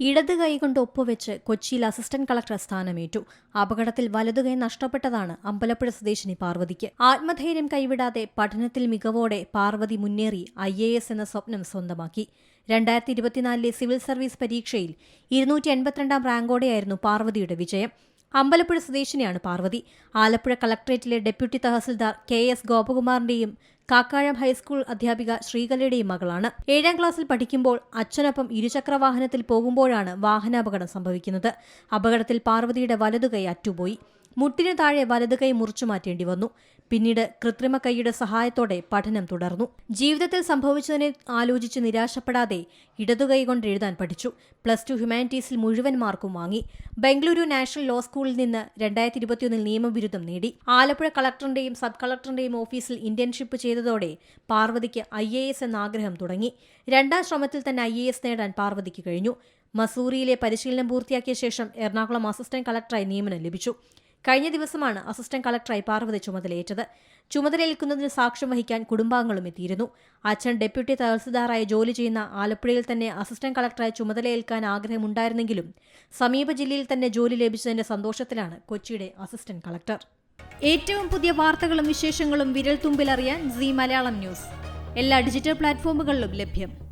ഇടത് കൈകൊണ്ട് ഒപ്പുവെച്ച് കൊച്ചിയിൽ അസിസ്റ്റന്റ് കളക്ടർ സ്ഥാനമേറ്റു. അപകടത്തിൽ വലതുകൈ നഷ്ടപ്പെട്ടതാണ് അമ്പലപ്പുഴ സ്വദേശിനി പാർവതിക്ക്. ആത്മധൈര്യം കൈവിടാതെ പഠനത്തിൽ മികവോടെ പാർവതി മുന്നേറി ഐ എന്ന സ്വപ്നം സ്വന്തമാക്കി. രണ്ടായിരത്തി ഇരുപത്തിനാലിലെ സിവിൽ സർവീസ് പരീക്ഷയിൽ ഇരുന്നൂറ്റി എൺപത്തിരണ്ടാം റാങ്കോടെയായിരുന്നു പാർവതിയുടെ വിജയം. അമ്പലപ്പുഴ സ്വദേശിനിയാണ് പാർവതി. ആലപ്പുഴ കളക്ടറേറ്റിലെ ഡെപ്യൂട്ടി തഹസിൽദാർ കെ എസ് ഗോപകുമാറിന്റെയും കാക്കാഴം ഹൈസ്കൂൾ അധ്യാപിക ശ്രീകലയുടെയും മകളാണ്. ഏഴാം ക്ലാസ്സിൽ പഠിക്കുമ്പോൾ അച്ഛനൊപ്പം ഇരുചക്രവാഹനത്തിൽ പോകുമ്പോഴാണ് വാഹനാപകടം സംഭവിക്കുന്നത്. അപകടത്തിൽ പാർവതിയുടെ വലതുകൈ അറ്റുപോയി. മുട്ടിന് താഴെ വലതുകൈ മുറിച്ചു മാറ്റേണ്ടി വന്നു. പിന്നീട് കൃത്രിമ കൈയുടെ സഹായത്തോടെ പഠനം തുടർന്നു. ജീവിതത്തിൽ സംഭവിച്ചതിനെ ആലോചിച്ച് നിരാശപ്പെടാതെ ഇടതുകൈ കൊണ്ട് എഴുതാൻ പഠിച്ചു. പ്ലസ് ടു ഹ്യൂമാനിറ്റീസിൽ മുഴുവൻ മാർക്കും വാങ്ങി. ബംഗളൂരു നാഷണൽ ലോ സ്കൂളിൽ നിന്ന് രണ്ടായിരത്തി ഇരുപത്തിയൊന്നിൽ നിയമബിരുദം നേടി. ആലപ്പുഴ കളക്ടറിന്റെയും സബ് കളക്ടറിന്റെയും ഓഫീസിൽ ഇന്റേൺഷിപ്പ് ചെയ്തതോടെ പാർവതിക്ക് ഐ എ എസ് എന്ന ആഗ്രഹം തുടങ്ങി. രണ്ടാം ശ്രമത്തിൽ തന്നെ ഐ എ എസ് നേടാൻ പാർവതിക്ക് കഴിഞ്ഞു. മസൂറിയിലെ പരിശീലനം പൂർത്തിയാക്കിയ ശേഷം എറണാകുളം അസിസ്റ്റന്റ് കളക്ടറായി നിയമനം ലഭിച്ചു. കഴിഞ്ഞ ദിവസമാണ് അസിസ്റ്റന്റ് കളക്ടറായി പാർവതി ചുമതലയേറ്റത്. ചുമതലയേൽക്കുന്നതിന് സാക്ഷ്യം വഹിക്കാൻ കുടുംബാംഗങ്ങളും എത്തിയിരുന്നു. അച്ഛൻ ഡെപ്യൂട്ടി തഹസിൽദാറായി ജോലി ചെയ്യുന്ന ആലപ്പുഴയിൽ തന്നെ അസിസ്റ്റന്റ് കളക്ടറായി ചുമതലയേൽക്കാൻ ആഗ്രഹമുണ്ടായിരുന്നെങ്കിലും സമീപ ജില്ലയിൽ തന്നെ ജോലി ലഭിച്ചതിന്റെ സന്തോഷത്തിലാണ് കൊച്ചിയുടെ അസിസ്റ്റന്റ് കളക്ടർ. ഏറ്റവും പുതിയ വാർത്തകളും വിശേഷങ്ങളും വിരൽ തുമ്പിലറിയാൻ സി മലയാളം ന്യൂസ്. എല്ലാ ഡിജിറ്റൽ പ്ലാറ്റ്ഫോമുകളിലും ലഭ്യം.